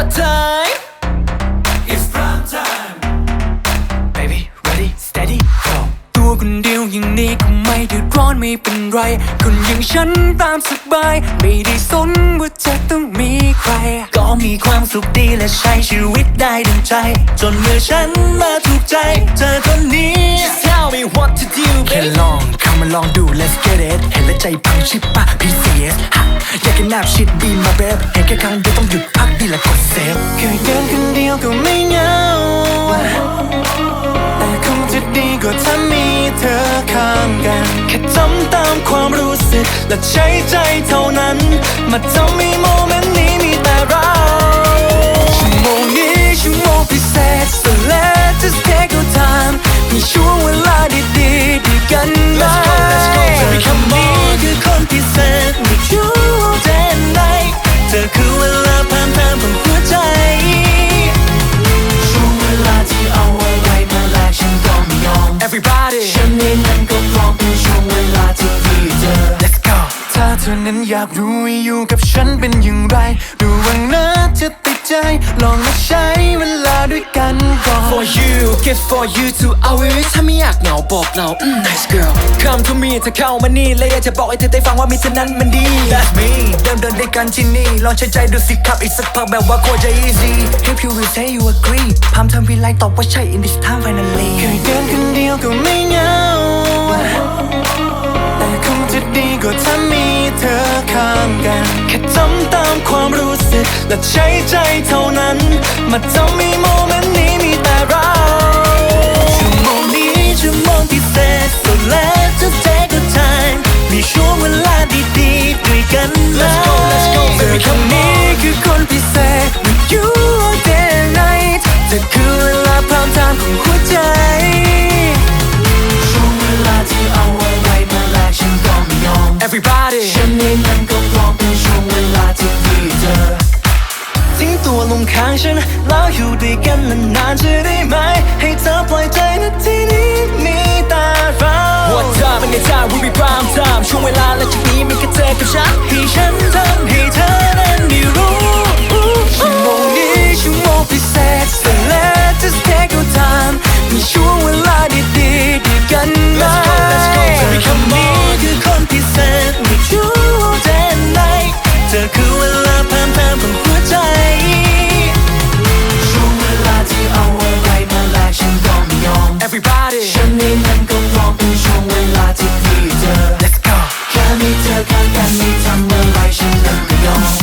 what time It's prime time Baby ready steady go ตัวคนเดียวอย่างนี้ก็ไม่เดือดร้อนไม่เป็นไร คนอย่างฉันตามสบาย ไม่ได้สนว่าจะต้องมีใคร ก็มีความสุขดีและใช้ชีวิตได้ดังใจ จนเมื่อฉันมาถูกใจ เธอคนนี้ Just tell me what to do แค่ลองเข้ามาลองดู let's get it เห็นแล้วใจพังชิบปะ PCS ฮะอยากกินแนบชิดบีมาเบฟเห็นแค่ครั้งเดียวต้องหยุด ดีละกดเซฟแค่เดินคนเดียวก็ไม่เหงาแต่คงจะดีกว่าถ้ามีเธอข้างกัน แค่ทำตามความรู้สึก และใช้ใจเท่านั้น มาทำให้ อนั้นอยากรู้ว่าอยู่กับฉันเป็นอย่างไร ดูวังนะจะติดใจ ลองมาใช้เวลาด้วยกันก่อน for you gift for you to always ถ้าไม่อยากเหงาบอกเราอืม nice girl come to me เธอเข้ามานี่เลยอยากจะบอกให้เธอได้ฟังว่ามีเธอนั้นมันดี that's me เดินเดินด้วยกันที่นี่ ลองใช้ใจดูสิครับอีกสักพักแบบว่าโคตรจะ easy if you will say you agree พามทำพีไลตอบว่าใช่ in this time finally แค่เดินคนเดียวก็ไม่เหงาแต่คงจะ ดีกว่าถ้ามีเธอข้างกัน แค่ทำตามความรู้สึก และใช้ใจเท่านั้น มาทำให้โมเมนต์นี้มีแต่เราชั่วโมงนี้ชั่วโมงพิเศษ so let's just take our time มีช่วงเวลาดีๆด้วยกันไหม Let's go, let's go, เธอ baby, คน come นี้ on คือคนพิเศษ with you everybody ฉันเองนั้นก็พร้อมเป็นช่วงเวลาที่ดีเธอทิ้งตัวลงข้างฉันแล้วอยู่ด้วยกันนานๆจะได้ไหม ให้เธอปล่อยใจ everybody ฉันเองนั้นก็พร้อมเป็นช่วงเวลาที่ดีเธอ let's go แค่มีเธอข้างกันไม่ทำอะไรฉันนั้นก็ยอม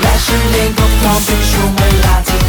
และฉันเองก็พร้อมเป็นช่วงเวลาที่